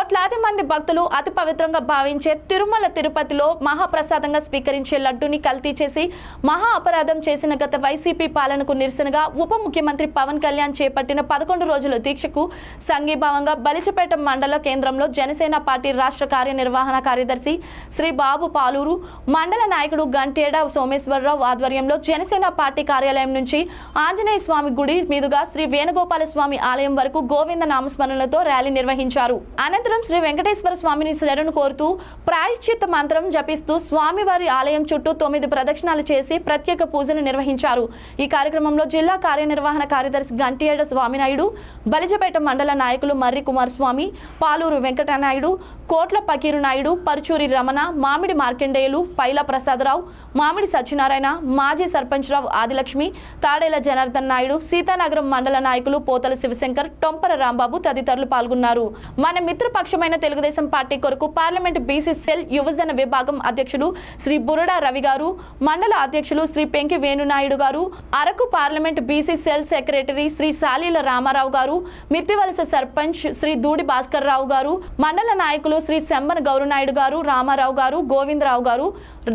కోట్లాది మంది భక్తులు అతి పవిత్రంగా భావించే తిరుమల తిరుపతిలో మహాప్రసాదంగా స్వీకరించే లడ్డుని కల్తీ చేసి మహా అపరాధం చేసిన గత వైసీపీ పాలనకు నిరసనగా ఉప ముఖ్యమంత్రి పవన్ కళ్యాణ్ చేపట్టిన పదకొండు రోజుల దీక్షకు సంఘీభావంగా బలిచపేట మండల కేంద్రంలో జనసేన పార్టీ రాష్ట్ర కార్యనిర్వహణ కార్యదర్శి శ్రీ బాబు పాలూరు మండల నాయకుడు గంటేడ సోమేశ్వరరావు ఆధ్వర్యంలో జనసేన పార్టీ కార్యాలయం నుంచి ఆంజనేయ స్వామి గుడి మీదుగా శ్రీ వేణుగోపాల స్వామి ఆలయం వరకు గోవింద నామస్మరణలతో ర్యాలీ నిర్వహించారు. అనంతరం శ్రీ వెంకటేశ్వర స్వామిని శరణు కోరుతూ ప్రాయశ్చిత్త మంత్రం జపిస్తూ స్వామివారి ఆలయం చుట్టూ తొమ్మిది ప్రదక్షిణాలు చేసి ప్రత్యేక పూజలు నిర్వహించారు. ఈ కార్యక్రమంలో జిల్లా కార్యనిర్వహణ కార్యదర్శి గంటియేడ స్వామినాయుడు బలిజపేట మండల నాయకులు మర్రి కుమారస్వామి పాలూరు వెంకటనాయుడు కోట్ల పకీరు నాయుడు పరుచూరి రమణ మామిడి మార్కెండేయులు పైల ప్రసాదరావు మామిడి సత్యనారాయణ మాజీ సర్పంచ్ రావు ఆదిలక్ష్మి తాడేల జనార్దన్ నాయుడు సీతానగరం మండల నాయకులు పోతల శివశంకర్ టొంపర రాంబాబు తదితరులు పాల్గొన్నారు. మన మిత్రపక్షమైన తెలుగుదేశం పార్టీ కొరకు పార్లమెంట్ బీసీ సెల్ యువజన విభాగం అధ్యక్షులు శ్రీ బురడా రవి గారు మండల అధ్యక్షులు శ్రీ పెంకి వేణునాయుడు గారు Araku parliament BC cell secretary Shri Saleela Ramarao గారు మిర్తివలస సర్పంచ్ శ్రీ దూడి భాస్కర్ రావు గారు మండల నాయకులు శ్రీ సెంబన గౌరనాయుడు గారు రామారావు గారు గోవిందరావు గారు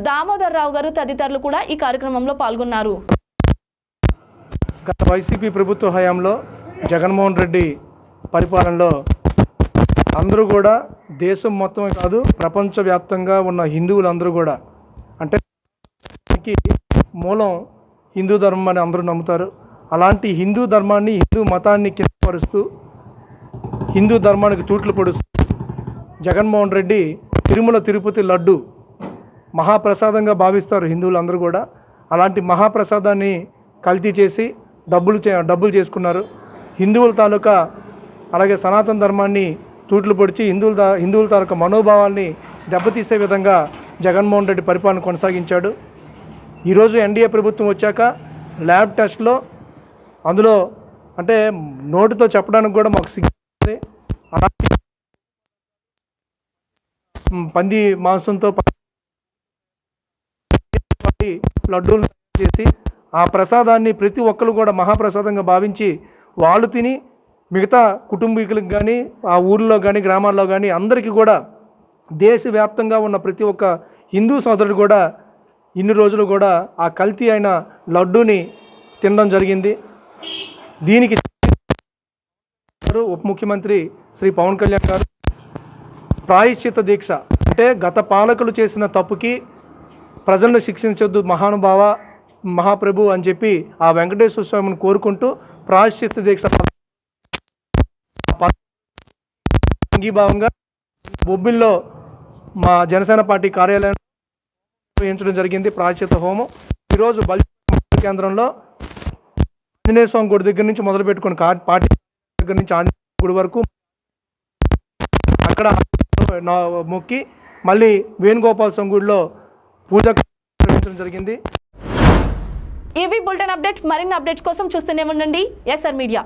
దామోదర్ రావు గారు తదితరులు కూడా ఈ కార్యక్రమంలో పాల్గొన్నారు. గత వైసీపీ ప్రభుత్వ హయాంలో జగన్మోహన్ రెడ్డి పరిపాలనలో అందరూ కూడా దేశం మొత్తమే కాదు ప్రపంచవ్యాప్తంగా ఉన్న హిందువులందరూ కూడా. అంటే మూలం హిందూ ధర్మం అని అందరూ నమ్ముతారు. అలాంటి హిందూ ధర్మాన్ని హిందూ మతాన్ని కిందపరుస్తూ హిందూ ధర్మానికి తూట్లు పొడుస్తూ జగన్మోహన్ రెడ్డి తిరుమల తిరుపతి లడ్డు మహాప్రసాదంగా భావిస్తారు హిందువులందరూ కూడా. అలాంటి మహాప్రసాదాన్ని కల్తీ చేసి డబ్బులు చే డబ్బులు చేసుకున్నారు. హిందువుల తాలూకా అలాగే సనాతన ధర్మాన్ని తూట్లు పొడిచి హిందువుల తా- హిందువుల తాలూకా మనోభావాల్ని దెబ్బతీసే విధంగా జగన్మోహన్ రెడ్డి పరిపాలన కొనసాగించాడు. ఈరోజు ఎన్డీఏ ప్రభుత్వం వచ్చాక ల్యాబ్ టెస్ట్లో అందులో అంటే నోటితో చెప్పడానికి కూడా మాకు సిగ్గుంది అలాంటి పంది మాంసంతో లడ్డూలు చేసి ఆ ప్రసాదాన్ని ప్రతి ఒక్కరు కూడా మహాప్రసాదంగా భావించి వాళ్ళు తిని మిగతా కుటుంబీకులకు కానీ ఆ ఊర్లో కానీ గ్రామాల్లో కానీ అందరికీ కూడా దేశవ్యాప్తంగా ఉన్న ప్రతి ఒక్క హిందూ సోదరుడు కూడా ఇన్ని రోజులు కూడా ఆ కల్తీ అయిన లడ్డూని తినడం జరిగింది. దీనికి ఉప ముఖ్యమంత్రి శ్రీ పవన్ కళ్యాణ్ గారు ప్రాయశ్చిత దీక్ష. అంటే గత పాలకులు చేసిన తప్పుకి ప్రజలను శిక్షించొద్దు మహానుభావ మహాప్రభు అని చెప్పి ఆ వెంకటేశ్వర స్వామిని కోరుకుంటూ ప్రాయశ్చిత దీక్ష అంగీభావంగా బొబ్బిల్లో మా జనసేన పార్టీ కార్యాలయం నిర్వహించడం జరిగింది. ప్రాయశ్చిత్త హోమం. ఈరోజు బలి కేంద్రంలో ఆంజనేయ స్వామి గుడి దగ్గర నుంచి మొదలు పెట్టుకుని పార్టీ దగ్గర నుంచి ఆంజనేయ గుడి వరకు అక్కడ మొక్కి మళ్ళీ వేణుగోపాల స్వామి గుడిలో పూజ నిర్వహించడం జరిగింది. ఇవి బులెటిన్ అప్డేట్ మరిన్ని అప్డేట్స్ కోసం చూస్తూనే ఉండండి. SR Media.